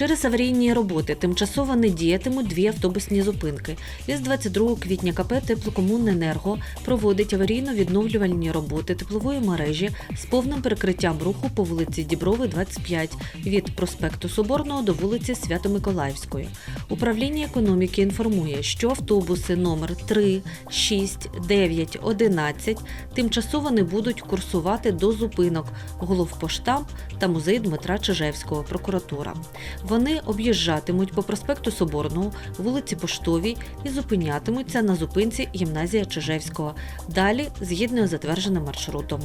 Через аварійні роботи тимчасово не діятимуть дві автобусні зупинки. Із 22 квітня КП Теплокомуненерго проводить аварійно-відновлювальні роботи теплової мережі з повним перекриттям руху по вулиці Діброви, 25 від проспекту Соборного до вулиці Свято-Миколаївської. Управління економіки інформує, що автобуси номер 3, 6, 9, 11 тимчасово не будуть курсувати до зупинок головпоштамп та музей Дмитра Чижевського, прокуратура. Вони об'їжджатимуть по проспекту Соборного, вулиці Поштовій і зупинятимуться на зупинці гімназія Чижевського. Далі згідно з затвердженим маршрутом.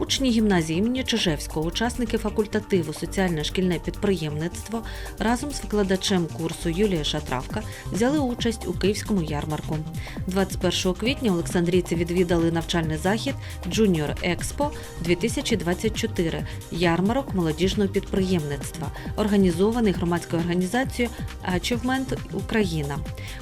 Учні гімназії імені Чижевського, учасники факультативу Соціальне шкільне підприємництво разом з викладачем курсу Юлія Шатравка взяли участь у київському ярмарку. 21 квітня Олександрійці відвідали навчальний захід Junior Expo 2024 ярмарок молодіжного підприємництва, організований громадською організацією Achievement Україна.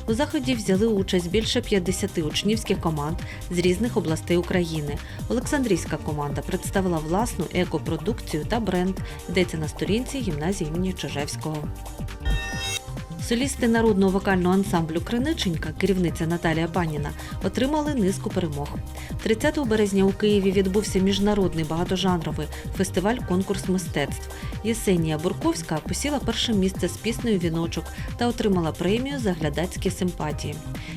У заході взяли участь більше 50 учнівських команд з різних областей України. Олександрійська команда представила власну екопродукцію та бренд. Йдеться на сторінці гімназії імені Чижевського. Солісти народного вокального ансамблю Криниченька, керівниця Наталія Паніна, отримали низку перемог. 30 березня у Києві відбувся міжнародний багатожанровий фестиваль конкурс мистецтв. Єсенія Бурковська посіла перше місце з піснею Віночок та отримала премію за глядацькі симпатії.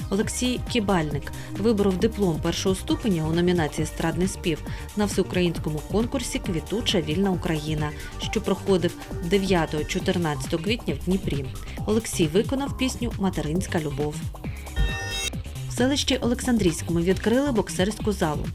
Олексій Кібальник виборов диплом першого ступеня у номінації Естрадний спів на всеукраїнському конкурсі Квітуча вільна Україна, що проходив 9-14 квітня в Дніпрі. Олексій виконав пісню Материнська любов. В селищі Олександрійському відкрили боксерську залу.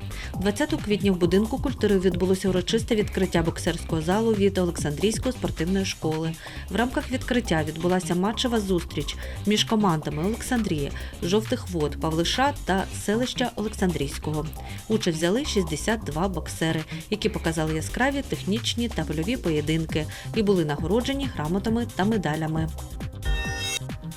20 квітня в будинку культури відбулося урочисте відкриття боксерського залу від Олександрійської спортивної школи. В рамках відкриття відбулася матчева зустріч між командами Олександрії, Жовтих Вод, Павлиша та селища Олександрійського. Участь взяли 62 боксери, які показали яскраві технічні та польові поєдинки і були нагороджені грамотами та медалями.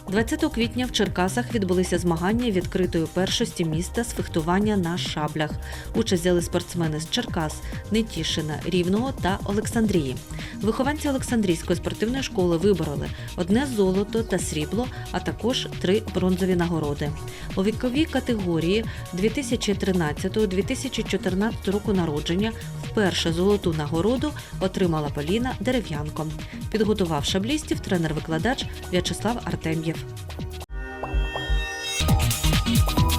20 квітня в Черкасах відбулися змагання відкритої першості міста з фехтування на шаблях. Участь взяли спортсмени з Черкас, Нетішина, Рівного та Олександрії. Вихованці Олександрійської спортивної школи вибороли одне золото та срібло, а також три бронзові нагороди. У віковій категорії 2013-2014 року народження вперше золоту нагороду отримала Поліна Дерев'янко. Підготував шаблістів тренер-викладач В'ячеслав Артем'єв. Beijo.